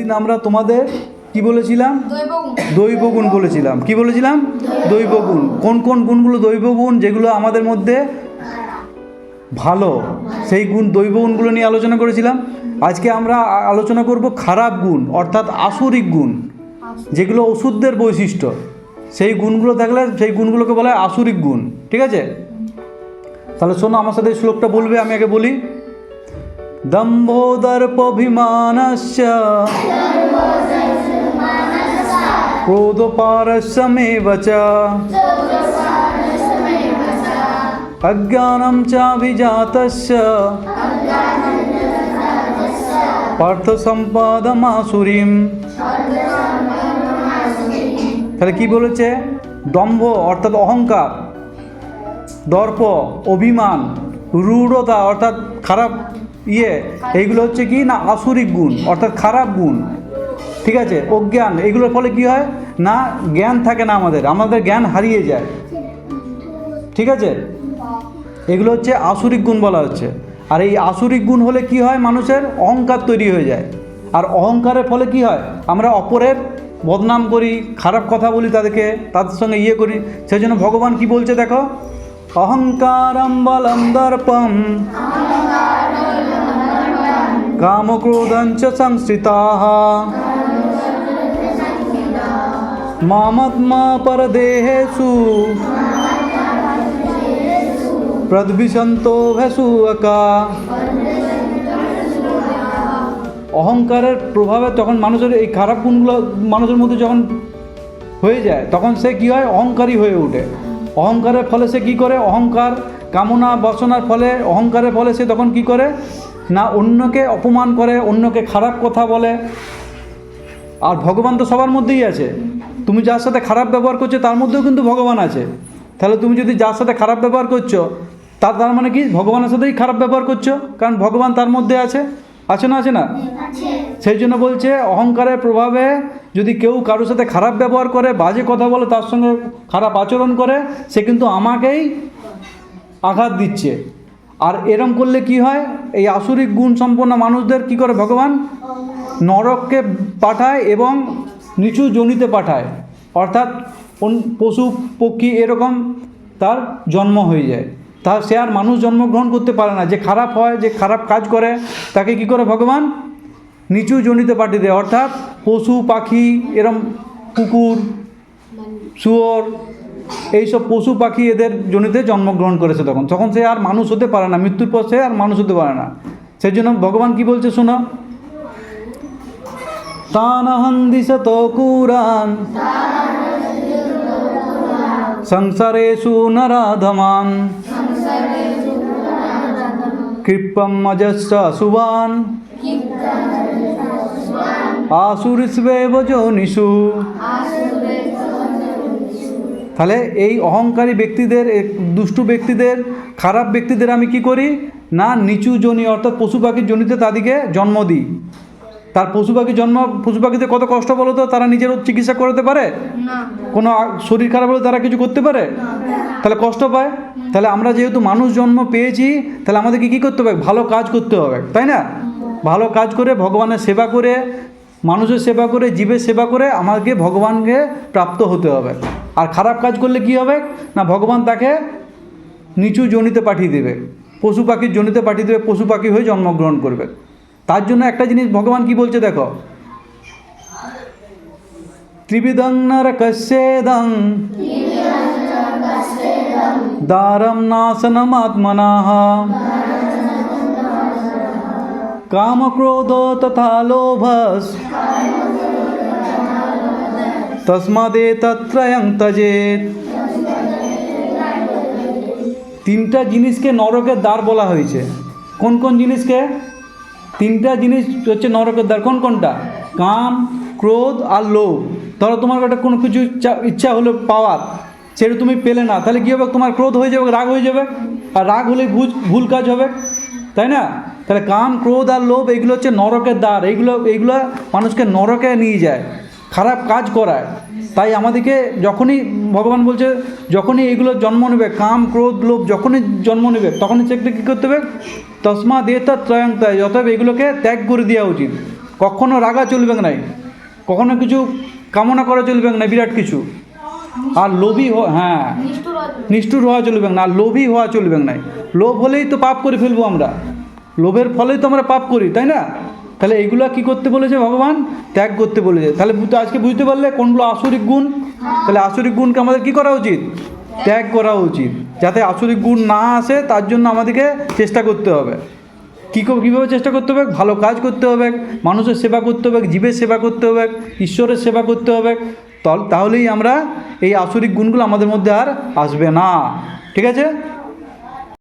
দিন আমরা তোমাদের কি বলেছিলাম? দৈব গুণ বলেছিলাম। কি বলেছিলাম? দৈব গুণ কোন কোন গুণগুলো দৈব গুণ যেগুলো আমাদের মধ্যে ভালো সেই গুণ দৈব গুণগুলো নিয়ে আলোচনা করেছিলাম। আজকে আমরা আলোচনা করব খারাপ গুণ অর্থাৎ আসরিক গুণ যেগুলো ওষুধদের বৈশিষ্ট্য। সেই গুণগুলো থাকলে সেই গুণগুলোকে বলা হয় আসরিক গুণ। ঠিক আছে? তাহলে শোনো আমার সাথে শ্লোকটা বলবে আমি আগে বলি। দম্ভোদর্পভিমানস্য ক্রোধপারস্যমেব চ अज्ञानं चाभिजातस्य পার্থসম্পাদমাসুরিম তাহলে কি বলেছে দম্ভ অর্থাৎ অহংকার দর্প অভিমান রূঢ়তা অর্থাৎ খারাপ ইয়ে এইগুলো হচ্ছে কি না, আসুরিক গুণ, অর্থাৎ খারাপ গুণ, ঠিক আছে, অজ্ঞান এগুলোর ফলে কি হয়? না, জ্ঞান থাকে না আমাদের আমাদের জ্ঞান হারিয়ে যায়, ঠিক আছে? এগুলো হচ্ছে আসুরিক গুণ বলা হচ্ছে, আর এই আসুরিক গুণ হলে কি হয় মানুষের? অহংকার তৈরি হয়ে যায়, আর অহংকারের ফলে কি হয়? আমরা অপরের বদনাম করি, খারাপ কথা বলি তাদেরকে, তাদের সঙ্গে ইয়ে করি সেই জন্য ভগবান কি বলছে দেখো? অহংকারম বলম দর্পম। কামক্রোধঞ্চ সংস্থিতা মামত্মা পরদেহেষু প্রদ্বিষন্ত ভেসুকা অহংকারের প্রভাবে তখন মানুষের এই খারাপ গুণগুলো মানুষের মধ্যে যখন হয়ে যায়, তখন সে কী হয়? অহংকারী হয়ে ওঠে। অহংকারের ফলে সে কী করে? অহংকার কামনা বাসনার ফলে, অহংকারের ফলে সে তখন কি করে? না অন্যকে অপমান করে অন্যকে খারাপ কথা বলে। আর ভগবান তো সবার মধ্যেই আছে। তুমি যার সাথে খারাপ ব্যবহার করছ তার মধ্যেও কিন্তু ভগবান আছে। তাহলে তুমি যদি যার সাথে খারাপ ব্যবহার করছ তার তার মানে কি? ভগবানের সাথেই খারাপ ব্যবহার করছ? কারণ ভগবান তার মধ্যে আছে। আছে না আছে না? সেই জন্য বলছে অহংকারের প্রভাবে যদি কেউ কারোর সাথে খারাপ ব্যবহার করে বাজে কথা বলে তার সঙ্গে খারাপ আচরণ করে সে কিন্তু আমাকেই আঘাত দিচ্ছে। আর এরম করলে কি হয়? এই আসুরিক গুণ সম্পন্ন মানুষদের কি করে ভগবান? নরককে পাঠায় এবং নিচু জনিতে পাঠায়। অর্থাৎ পশু, পক্ষী এরকম তার জন্ম হয়ে যায়। তা সে আর মানুষ জন্মগ্রহণ করতে পারে না। যে খারাপ হয়, যে খারাপ কাজ করে, তাকে কি করে ভগবান? নিচু জনিতে পাঠিয়ে দেয়। অর্থাৎ পশু, পাখি, এরম কুকুর শুয়োর এইসব পশু পাখি এদের জনিতে জন্মগ্রহণ করেছে তখন। তখন সে আর মানুষ হতে পারে না মৃত্যুর পর সে আর মানুষ হতে পারে না। সেই জন্য ভগবান কি বলছে শোনো? তানহং দিশত কুরান সংসারেষু নরাধমান কৃপম অজস্র সুবান আসুরিস্বেব যোনিষু তাহলে এই অহংকারী ব্যক্তিদের দুষ্টু ব্যক্তিদের খারাপ ব্যক্তিদের আমি কি করি? না নিচু জনি অর্থাৎ পশু পাখির জনিতে তাদেরকে জন্ম দিই। তার পশু পাখি জন্ম পশু পাখিতে কত কষ্ট বলো তো? তারা নিজের চিকিৎসা করতে পারে? কোনো শরীর খারাপ হলে তারা কিছু করতে পারে? তাহলে কষ্ট পায়? তাহলে আমরা যেহেতু মানুষ জন্ম পেয়েছি তাহলে আমাদেরকে কী করতে হবে? ভালো কাজ করতে হবে তাই না? ভালো কাজ করে ভগবানের সেবা করে মানুষের সেবা করে জীবের সেবা করে আমাকে ভগবানকে প্রাপ্ত হতে হবে। আর খারাপ কাজ করলে কি হবে? না, ভগবান তাকে নিচু জনিতে পাঠিয়ে দেবে। পশু পাখির জনিতে পাঠিয়ে দেবে, পশু পাখি হয়ে জন্মগ্রহণ করবে। তার জন্য একটা জিনিস ভগবান কি বলছে দেখো? ত্রিবিধং নরকস্যেদং দারম নাশনমাত্মনাः কামক্রোধ তথা লোভস। তস্মাদে তজেত তিনটা জিনিসকে নরকের দ্বার বলা হয়েছে। কোন কোন জিনিসকে? তিনটা জিনিস হচ্ছে নরকের দ্বার। কোন কোনটা? কাম, ক্রোধ আর লোভ। ধরো তোমার একটা কোনো কিছু ইচ্ছা- হলো পাওয়ার, সেটা তুমি পেলে না, তাহলে কী হবে? তোমার ক্রোধ হয়ে যাবে, রাগ হয়ে যাবে। আর রাগ হলে ভুল ভুল কাজ হবে। তাই না? তাহলে কাম, ক্রোধ আর লোভ এইগুলো হচ্ছে নরকের দ্বার। এইগুলো এইগুলো মানুষকে নরকে নিয়ে যায়। খারাপ কাজ করায়। তাই আমাদেরকে যখনই ভগবান বলছে, যখনই এইগুলো জন্ম নেবে, কাম, ক্রোধ, লোভ, যখনই জন্ম নেবে, তখনই সেটা কী করতে হবে? তসমা দিয়ে তার ত্রয়ং তাই অতএব এগুলোকে ত্যাগ করে দেওয়া উচিত। কখনও রাগা চলবে নাই, কখনো কিছু কামনা করা চলবে না বিরাট কিছু। আর লোভী হ্যাঁ নিষ্ঠুর হওয়া চলবে না। নিষ্ঠুর হওয়া চলবে না আর লোভী হওয়া চলবে না লোভ হলেই তো পাপ করে ফেলব আমরা। লোভের ফলেই তো আমরা পাপ করি, তাই না? তাহলে এইগুলো কি করতে বলেছে ভগবান? ত্যাগ করতে বলেছে। তাহলে আজকে বুঝতে পারলে কোনগুলো আসরিক গুণ? তাহলে আসরিক গুণকে আমাদের কি করা উচিত? ত্যাগ করা উচিত। যাতে আসরিক গুণ না আসে, তার জন্য আমাদেরকে চেষ্টা করতে হবে। কী কীভাবে চেষ্টা করতে হবে? ভালো কাজ করতে হবে। মানুষের সেবা করতে হবে, জীবের সেবা করতে হবে, ঈশ্বরের সেবা করতে হবে। তাহলেই আমরা এই আসরিক গুণগুলো আমাদের মধ্যে আর আসবে না। ঠিক আছে?